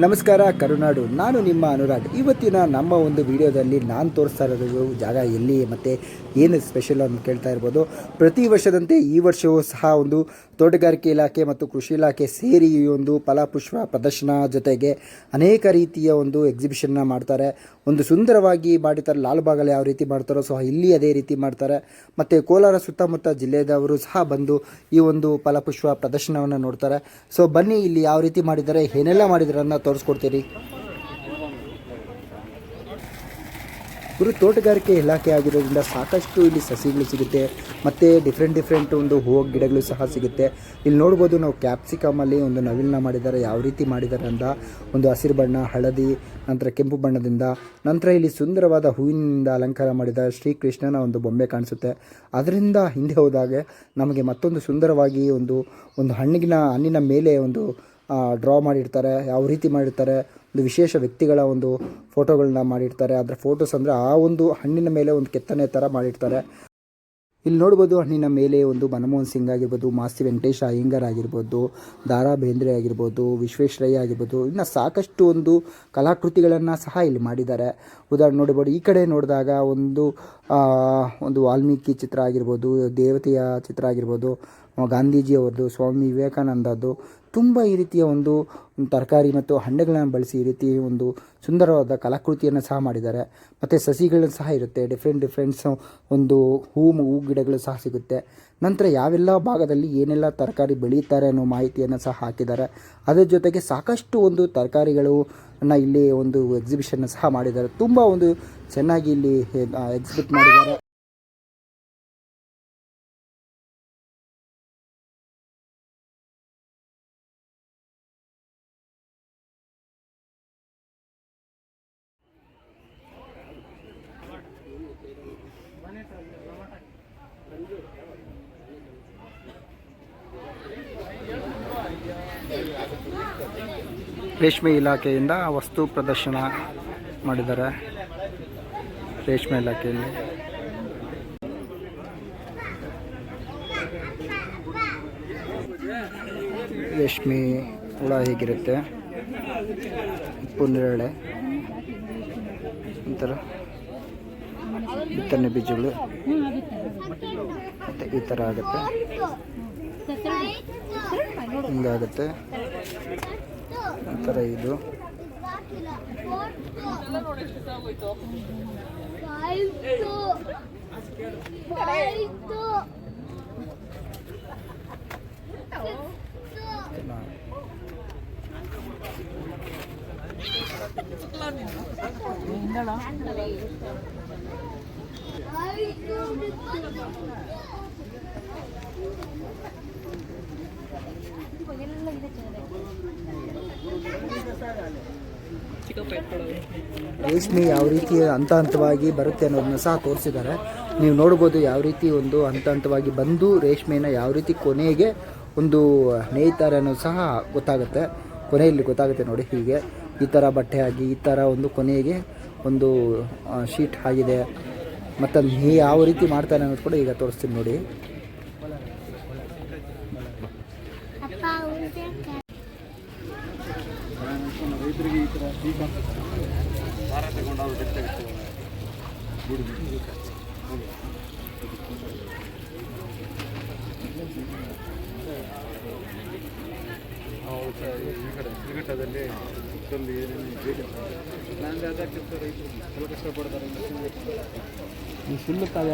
ನಮಸ್ಕಾರ, ಕರುನಾಡು. ನಾನು ನಿಮ್ಮ ಅನುರಾಗ್. ಇವತ್ತಿನ ನಮ್ಮ ಒಂದು ವಿಡಿಯೋದಲ್ಲಿ ನಾನು ತೋರಿಸ್ತಾ ಇರೋದು ಜಾಗ ಎಲ್ಲಿ ಮತ್ತು ಏನು ಸ್ಪೆಷಲ್ ಅಂತ ಕೇಳ್ತಾ ಇರ್ಬೋದು. ಪ್ರತಿ ವರ್ಷದಂತೆ ಈ ವರ್ಷವೂ ಸಹ ಒಂದು ತೋಟಗಾರಿಕೆ ಇಲಾಖೆ ಮತ್ತು ಕೃಷಿ ಇಲಾಖೆ ಸೇರಿ ಈ ಒಂದು ಫಲಪುಷ್ಪ ಪ್ರದರ್ಶನ ಜೊತೆಗೆ ಅನೇಕ ರೀತಿಯ ಒಂದು ಎಕ್ಸಿಬಿಷನ್ನ ಮಾಡ್ತಾರೆ. ಒಂದು ಸುಂದರವಾಗಿ ಮಾಡಿರ್ತಾರೆ. ಲಾಲ್ಬಾಗಲ್ಲಿ ಯಾವ ರೀತಿ ಮಾಡ್ತಾರೋ ಸೊ ಇಲ್ಲಿ ಅದೇ ರೀತಿ ಮಾಡ್ತಾರೆ. ಮತ್ತು ಕೋಲಾರ ಸುತ್ತಮುತ್ತ ಜಿಲ್ಲೆದವರು ಸಹ ಬಂದು ಈ ಒಂದು ಫಲಪುಷ್ಪ ಪ್ರದರ್ಶನವನ್ನು ನೋಡ್ತಾರೆ. ಸೊ ಬನ್ನಿ ಇಲ್ಲಿ ಯಾವ ರೀತಿ ಮಾಡಿದ್ದಾರೆ, ಏನೆಲ್ಲ ಮಾಡಿದ್ದಾರೆ ಅನ್ನೋ ತೋರಿಸ್ಕೊಡ್ತೀರಿ? ಗುರು, ತೋಟಗಾರಿಕೆ ಇಲಾಖೆ ಆಗಿರೋದ್ರಿಂದ ಸಾಕಷ್ಟು ಇಲ್ಲಿ ಸಸಿಗಳು ಸಿಗುತ್ತೆ. ಮತ್ತು ಡಿಫ್ರೆಂಟ್ ಡಿಫ್ರೆಂಟ್ ಒಂದು ಹೂವು ಗಿಡಗಳು ಸಹ ಸಿಗುತ್ತೆ. ಇಲ್ಲಿ ನೋಡ್ಬೋದು ನಾವು ಕ್ಯಾಪ್ಸಿಕಮಲ್ಲಿ ಒಂದು ನವಿಲನ್ನ ಮಾಡಿದ್ದಾರೆ. ಯಾವ ರೀತಿ ಮಾಡಿದ್ದಾರೆ ಅಂತ. ಒಂದು ಹಸಿರು ಬಣ್ಣ, ಹಳದಿ, ನಂತರ ಕೆಂಪು ಬಣ್ಣದಿಂದ. ನಂತರ ಇಲ್ಲಿ ಸುಂದರವಾದ ಹೂವಿನಿಂದ ಅಲಂಕಾರ ಮಾಡಿದ ಶ್ರೀಕೃಷ್ಣನ ಒಂದು ಬೊಂಬೆ ಕಾಣಿಸುತ್ತೆ. ಅದರಿಂದ ಹಿಂದೆ ಹೋದಾಗೆ ನಮಗೆ ಮತ್ತೊಂದು ಸುಂದರವಾಗಿ ಒಂದು ಒಂದು ಹಣ್ಣಿನ ಹಣ್ಣಿನ ಮೇಲೆ ಒಂದು ಡ್ರಾ ಮಾಡಿರ್ತಾರೆ, ಯಾವ ರೀತಿ ಮಾಡಿರ್ತಾರೆ, ಒಂದು ವಿಶೇಷ ವ್ಯಕ್ತಿಗಳ ಒಂದು ಫೋಟೋಗಳನ್ನ ಮಾಡಿರ್ತಾರೆ. ಅದರ ಫೋಟೋಸ್ ಅಂದರೆ ಆ ಒಂದು ಹಣ್ಣಿನ ಮೇಲೆ ಒಂದು ಕೆತ್ತನೆ ಥರ ಮಾಡಿರ್ತಾರೆ. ಇಲ್ಲಿ ನೋಡ್ಬೋದು ಹಣ್ಣಿನ ಮೇಲೆ ಒಂದು ಮನಮೋಹನ್ ಸಿಂಗ್ ಆಗಿರ್ಬೋದು, ಮಾಸ್ತಿ ವೆಂಕಟೇಶ್ ಅಯ್ಯಂಗಾರ್ ಆಗಿರ್ಬೋದು, ದಾರಾ ಬೇಂದ್ರೆ ಆಗಿರ್ಬೋದು ವಿಶ್ವೇಶ್ವರಯ್ಯ ಆಗಿರ್ಬೋದು, ಇನ್ನು ಸಾಕಷ್ಟು ಒಂದು ಕಲಾಕೃತಿಗಳನ್ನು ಸಹ ಇಲ್ಲಿ ಮಾಡಿದ್ದಾರೆ. ಉದಾಹರಣೆ ನೋಡ್ಬೋದು, ಈ ಕಡೆ ನೋಡಿದಾಗ ಒಂದು ಒಂದು ವಾಲ್ಮೀಕಿ ಚಿತ್ರ ಆಗಿರ್ಬೋದು, ದೇವತೆಯ ಚಿತ್ರ ಆಗಿರ್ಬೋದು ಗಾಂಧೀಜಿಯವ್ರದ್ದು, ಸ್ವಾಮಿ ವಿವೇಕಾನಂದದ್ದು ತುಂಬ ಈ ರೀತಿಯ ಒಂದು ತರಕಾರಿ ಮತ್ತು ಹಣ್ಣುಗಳನ್ನು ಬಳಸಿ ಈ ರೀತಿ ಒಂದು ಸುಂದರವಾದ ಕಲಾಕೃತಿಯನ್ನು ಸಹ ಮಾಡಿದ್ದಾರೆ. ಮತ್ತು ಸಸಿಗಳನ್ನು ಸಹ ಇರುತ್ತೆ ಡಿಫ್ರೆಂಟ್ ಡಿಫ್ರೆಂಟ್ಸ್ ಒಂದು ಹೂ ಹೂ ಗಿಡಗಳು ಸಹ ಸಿಗುತ್ತೆ. ನಂತರ ಯಾವೆಲ್ಲ ಭಾಗದಲ್ಲಿ ಏನೆಲ್ಲ ತರಕಾರಿ ಬೆಳೀತಾರೆ ಅನ್ನೋ ಮಾಹಿತಿಯನ್ನು ಸಹ ಹಾಕಿದ್ದಾರೆ. ಅದರ ಜೊತೆಗೆ ಸಾಕಷ್ಟು ಒಂದು ತರಕಾರಿಗಳು ಇಲ್ಲಿ ಒಂದು ಎಕ್ಸಿಬಿಷನ್ನ ಸಹ ಮಾಡಿದ್ದಾರೆ. ತುಂಬ ಒಂದು ಚೆನ್ನಾಗಿ ಇಲ್ಲಿ ಎಕ್ಸಿಬಿಟ್ ಮಾಡಿದ್ದಾರೆ. ರೇಷ್ಮೆ ಇಲಾಖೆಯಿಂದ ವಸ್ತು ಪ್ರದರ್ಶನ ಮಾಡಿದ್ದಾರೆ. ರೇಷ್ಮೆ ಇಲಾಖೆಯಲ್ಲಿ. ರೇಷ್ಮೆ ಹುಳ ಹೇಗಿರುತ್ತೆ? ಪುಂಡಿರಳೆ ಒಂಥರ ಬಿತ್ತನೆ ಬೀಜಗಳು. ಮತ್ತು ಈ ಥರ ಆಗುತ್ತೆ. ಹಿಂಗಾಗುತ್ತೆ ಈ ಥರ ಇದು ರೇಷ್ಮೆ ಯಾವ ರೀತಿ ಹಂತ ಹಂತವಾಗಿ ಬರುತ್ತೆ ಅನ್ನೋದನ್ನ ಸಹ ತೋರಿಸಿದ್ದಾರೆ. ನೀವು ನೋಡ್ಬೋದು ಯಾವ ರೀತಿ ಒಂದು ಹಂತ ಹಂತವಾಗಿ ಬಂದು ರೇಷ್ಮೆನ ಯಾವ ರೀತಿ ಕೊನೆಗೆ ಒಂದು ನೇಯ್ತಾರೆ ಅನ್ನೋದು ಸಹ ಗೊತ್ತಾಗುತ್ತೆ. ಕೊನೆಯಲ್ಲಿ ಗೊತ್ತಾಗುತ್ತೆ ನೋಡಿ ಹೀಗೆ. ಈ ಥರ ಬಟ್ಟೆ ಆಗಿ, ಈ ಥರ ಒಂದು ಕೊನೆಗೆ ಒಂದು ಶೀಟ್ ಆಗಿದೆ. ಮತ್ತು ಅದನ್ನ ಯಾವ ರೀತಿ ಮಾಡ್ತಾರೆ ಅನ್ನೋದು ಕೂಡ ಈಗ ತೋರಿಸ್ತೀನಿ ನೋಡಿ. ಕ್ರಿಕೆಟದಲ್ಲಿ ಇಷ್ಟೊಂದು ಏನೇನು ಬೇಕು ನಾನು ಅದಕ್ಕೆ ರೈತರು ಎಲ್ಲ ಕಷ್ಟಪಡ್ತಾರೆ ಈ ಫುಲ್ಲು ಖಾಲಿ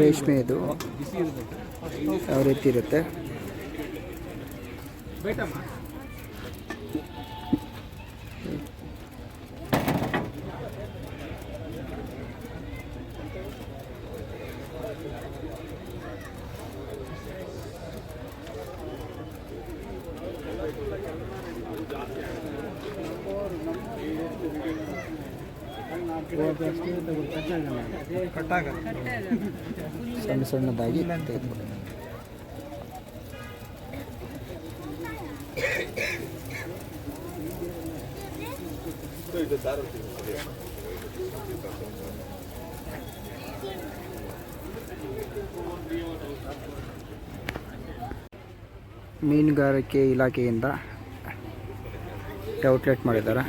ರೇಷ್ಮೆ ಇದು ಯಾವ ರೀತಿ ಇರುತ್ತೆ ಕಟ್ಟಾಗಲ್ಲ ಸಣ್ಣ ಸಣ್ಣದಾಗಿ ಮೀನುಗಾರಿಕೆ ಇಲಾಖೆಯಿಂದ ಔಟ್ಲೆಟ್ ಮಾಡಿದ್ದಾರೆ.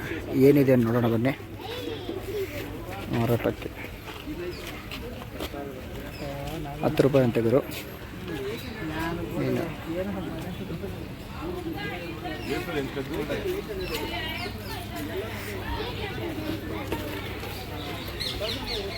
ಏನಿದೆ ನೋಡೋಣ ಬನ್ನಿ. ಮಾರಾಟಕ್ಕೆ. ಹತ್ತು ರೂಪಾಯಿ ಅಂತ ಗುರು ಮೀನು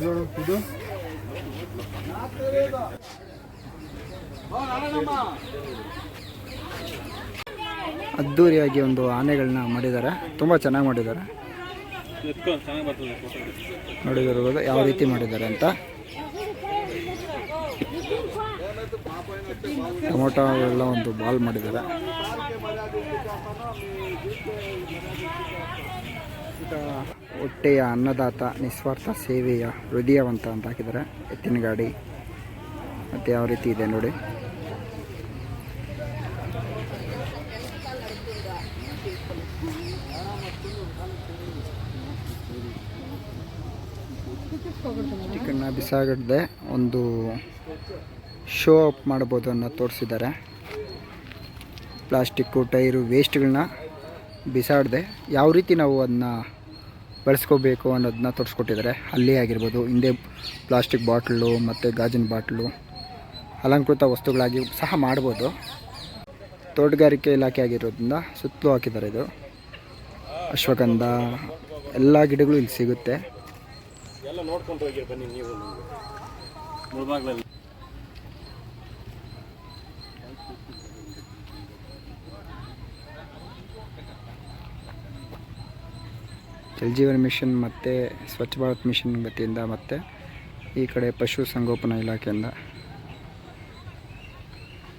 ಇದು ಅದ್ಧೂರಿಯಾಗಿ ಒಂದು ಆನೆಗಳನ್ನ ಮಾಡಿದ್ದಾರೆ. ತುಂಬ ಚೆನ್ನಾಗಿ ಮಾಡಿದ್ದಾರೆ. ನೋಡಿದಿರ್ಬೋದು ಯಾವ ರೀತಿ ಮಾಡಿದ್ದಾರೆ ಅಂತ. ಟೊಮೊಟೊ ಎಲ್ಲ ಒಂದು ಬಾಲ್ ಮಾಡಿದ್ದಾರೆ. ಹೊಟ್ಟೆಯ ಅನ್ನದಾತ ನಿಸ್ವಾರ್ಥ ಸೇವೆಯ ಹೃದಯವಂತ ಅಂತ ಹಾಕಿದ್ದಾರೆ. ಎತ್ತಿನ ಗಾಡಿ. ಮತ್ತು ಯಾವ ರೀತಿ ಇದೆ ನೋಡಿ. ಚಿಕನ್ನ ಬಿಸಾಗಡ್ದೆ ಒಂದು ಶೋ ಅಪ್ ಮಾಡ್ಬೋದು ಅನ್ನೋ ತೋರಿಸಿದ್ದಾರೆ. ಪ್ಲಾಸ್ಟಿಕ್ಕು, ಟೈರು, ವೇಸ್ಟ್ಗಳನ್ನ ಬಿಸಾಡದೆ. ಯಾವ ರೀತಿ ನಾವು ಅದನ್ನ ಬಳಸ್ಕೋಬೇಕು ಅನ್ನೋದನ್ನ ತೋರಿಸ್ಕೊಟ್ಟಿದ್ದಾರೆ. ಅಲ್ಲಿ ಆಗಿರ್ಬೋದು, ಹಿಂದೆ ಪ್ಲಾಸ್ಟಿಕ್ ಬಾಟ್ಲು ಮತ್ತು ಗಾಜಿನ ಬಾಟ್ಲು, ಅಲಂಕೃತ ವಸ್ತುಗಳಾಗಿ ಸಹ ಮಾಡ್ಬೋದು. ತೋಟಗಾರಿಕೆ ಇಲಾಖೆ ಆಗಿರೋದ್ರಿಂದ ಸುತ್ತಲೂ ಹಾಕಿದ್ದಾರೆ ಇದು. ಅಶ್ವಗಂಧ, ಎಲ್ಲ ಗಿಡಗಳು ಇಲ್ಲಿ ಸಿಗುತ್ತೆ. ಎಲ್ಲ ನೋಡ್ಕೊಂಡು ಹೋಗಿ ಬನ್ನಿ ನೀವು. ಮುಳ್ಬಾಗ್ಲಲ್ಲಿ ಜೀವನ್ ಮಿಷನ್ ಮತ್ತು ಸ್ವಚ್ಛ ಭಾರತ್ ಮಿಷನ್ ವತಿಯಿಂದ ಮತ್ತು ಈ ಕಡೆ ಪಶು ಸಂಗೋಪನಾ ಇಲಾಖೆಯಿಂದ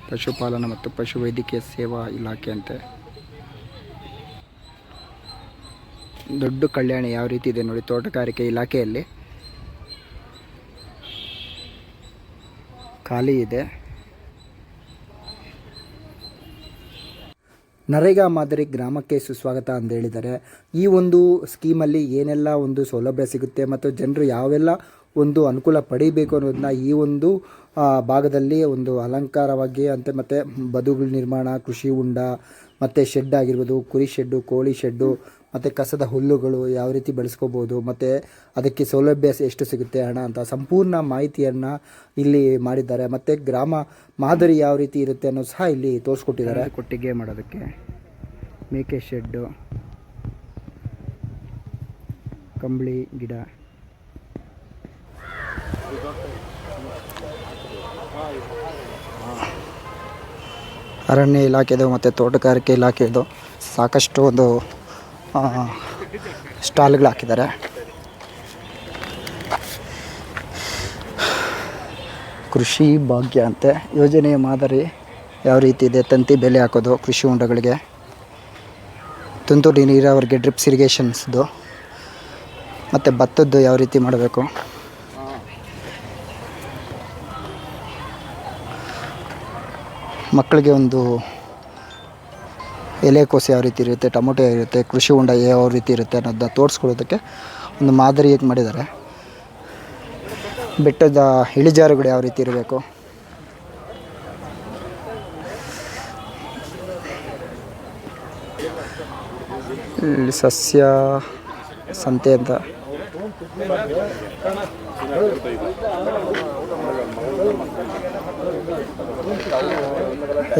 ಪಶುಪಾಲನೆ ಮತ್ತು ಪಶು ವೈದ್ಯಕೀಯ ಸೇವಾ ಇಲಾಖೆ ಅಂತೆ ದೊಡ್ಡ ಕಲ್ಯಾಣ ಯಾವ ರೀತಿ ಇದೆ ನೋಡಿ ತೋಟಗಾರಿಕೆ ಇಲಾಖೆಯಲ್ಲಿ. ಖಾಲಿ ಇದೆ. ನರೇಗಾ ಮಾದರಿ ಗ್ರಾಮಕ್ಕೆ ಸುಸ್ವಾಗತ ಅಂತ ಹೇಳಿದ್ದಾರೆ. ಈ ಒಂದು ಸ್ಕೀಮಲ್ಲಿ ಏನೆಲ್ಲ ಒಂದು ಸೌಲಭ್ಯ ಸಿಗುತ್ತೆ ಮತ್ತು ಜನರು ಯಾವೆಲ್ಲ ಒಂದು ಅನುಕೂಲ ಪಡಿಬೇಕು ಅನ್ನೋದನ್ನ ಈ ಒಂದು ಭಾಗದಲ್ಲಿ ಒಂದು ಅಲಂಕಾರವಾಗಿ ಅಂತ ಮತ್ತು ಬದುಗಳ ನಿರ್ಮಾಣ, ಕೃಷಿ ಉಂಡ, ಮತ್ತು ಶೆಡ್ ಆಗಿರ್ಬೋದು, ಕುರಿ ಶೆಡ್ಡು, ಕೋಳಿ ಶೆಡ್ಡು ಮತ್ತು ಕಸದ ಹುಲ್ಲುಗಳು ಯಾವ ರೀತಿ ಬೆಳೆಸ್ಕೋಬೋದು ಮತ್ತು ಅದಕ್ಕೆ ಸೌಲಭ್ಯ ಎಷ್ಟು ಸಿಗುತ್ತೆ ಹಣ ಅಂತ ಸಂಪೂರ್ಣ ಮಾಹಿತಿಯನ್ನು ಇಲ್ಲಿ ಮಾಡಿದ್ದಾರೆ. ಮತ್ತು ಗ್ರಾಮ ಮಾದರಿ ಯಾವ ರೀತಿ ಇರುತ್ತೆ ಅನ್ನೋ ಸಹ ಇಲ್ಲಿ ತೋರಿಸ್ಕೊಟ್ಟಿದ್ದಾರೆ. ಕೊಟ್ಟಿಗೆ ಮಾಡೋದಕ್ಕೆ ಮೇಕೆ ಶೆಡ್ಡು ಕಂಬಳಿ ಗಿಡ. ಅರಣ್ಯ ಇಲಾಖೆದು ಮತ್ತು ತೋಟಗಾರಿಕೆ ಇಲಾಖೆದು ಸಾಕಷ್ಟು ಒಂದು ಸ್ಟಾಲ್ಗಳು ಹಾಕಿದ್ದಾರೆ. ಕೃಷಿ ಭಾಗ್ಯ ಅಂತೆ. ಯೋಜನೆಯ ಮಾದರಿ ಯಾವ ರೀತಿ ಇದೆ? ತಂತಿ ಬೆಲೆ ಹಾಕೋದು, ಕೃಷಿ ಹೊಂಡಗಳಿಗೆ. ತುಂತುರು ನೀರಾವರಿಗೆ ಡ್ರಿಪ್ಸ್ ಇರಿಗೇಷನ್ಸ್ದು. ಮತ್ತು ಭತ್ತದ್ದು ಯಾವ ರೀತಿ ಮಾಡಬೇಕು? ಮಕ್ಕಳಿಗೆ ಒಂದು ಎಲೆಕೋಸು ಯಾವ ರೀತಿ ಇರುತ್ತೆ, ಟೊಮೊಟೊ ಇರುತ್ತೆ, ಕೃಷಿ ಹೊಂಡ ಯಾವ ರೀತಿ ಇರುತ್ತೆ ಅನ್ನೋದನ್ನ ತೋರಿಸ್ಕೊಳ್ಳೋದಕ್ಕೆ ಒಂದು ಮಾದರಿಯಾಗಿ ಮಾಡಿದ್ದಾರೆ. ಬೆಟ್ಟದ ಇಳಿಜಾರುಗಳು ಯಾವ ರೀತಿ ಇರಬೇಕು? ಇಲ್ಲಿ ಸಸ್ಯ, ಸಂತೆ ಅಂತ.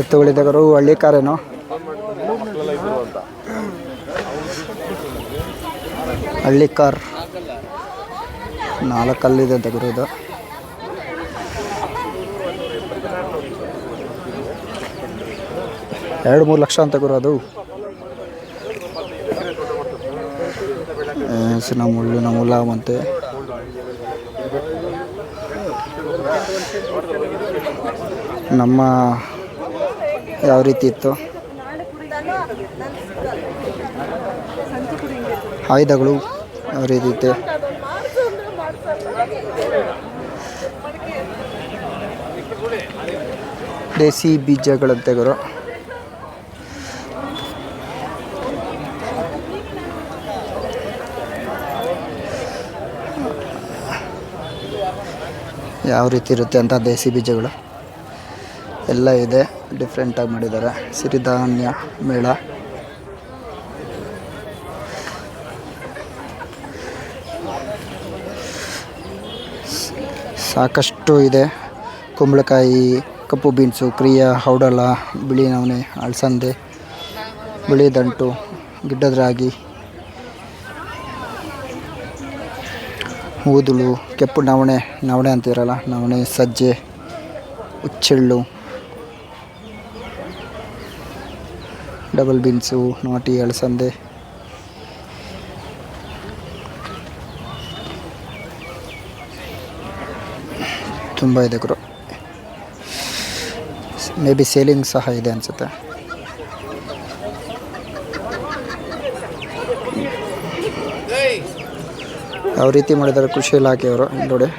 ಎತ್ತುಗಳಿದ್ದಾಗರು ಹಳ್ಳಿ ಕಾರೇನೋ ಹಳ್ಳಿ ಕಾರ್. ನಾಲ್ಕಲ್ಲಿದೆ ತೆಗೆದು ಎರಡು ಮೂರು ಲಕ್ಷ ಅಂತ ಗುರು ಹಸಿನ ಮುಳ್ಳಿನ ಮುಲ ಮತ್ತೆ ನಮ್ಮ ಯಾವ ರೀತಿ ಇತ್ತು? ಆಯುಧಗಳು ರೀತಿ ದೇಸಿ ಬೀಜಗಳಂತೆ ಗುರು. ಯಾವ ರೀತಿ ಇರುತ್ತೆ ಅಂತ ದೇಸಿ ಬೀಜಗಳು? ಎಲ್ಲ ಇದೆ. ಡಿಫ್ರೆಂಟಾಗಿ ಮಾಡಿದ್ದಾರೆ. ಸಿರಿಧಾನ್ಯ ಮೇಳ. ಸಾಕಷ್ಟು ಇದೆ. ಕುಂಬಳಕಾಯಿ, ಕಪ್ಪು ಬೀನ್ಸು, ಕ್ರಿಯಾ, ಹೌಡಲ, ಬಿಳಿ ನವಣೆ ಅಲಸಂದೆ ಬಿಳಿ ದಂಟು, ಗಿಡ್ಡದ ರಾಗಿ, ಊದುಳು, ಕೆಪ್ಪು ನವಣೆ ನವಣೆ ಅಂತಿರಲ್ಲ, ನವಣೆ, ಸಜ್ಜೆ, ಹುಚ್ಚೆಳ್ಳು, ಡಬಲ್ ಬೀನ್ಸು, ನಾಟಿ, ಅಳಸಂದೆ ತುಂಬ ಇದೆ ಗುರು. ಮೇ ಬಿ ಸೇಲಿಂಗ್ ಸಹ ಇದೆ ಅನಿಸುತ್ತೆ. ಯಾವ ರೀತಿ ಮಾಡಿದ್ದಾರೆ ಕೃಷಿ ಇಲಾಖೆಯವರು ನೋಡಿ.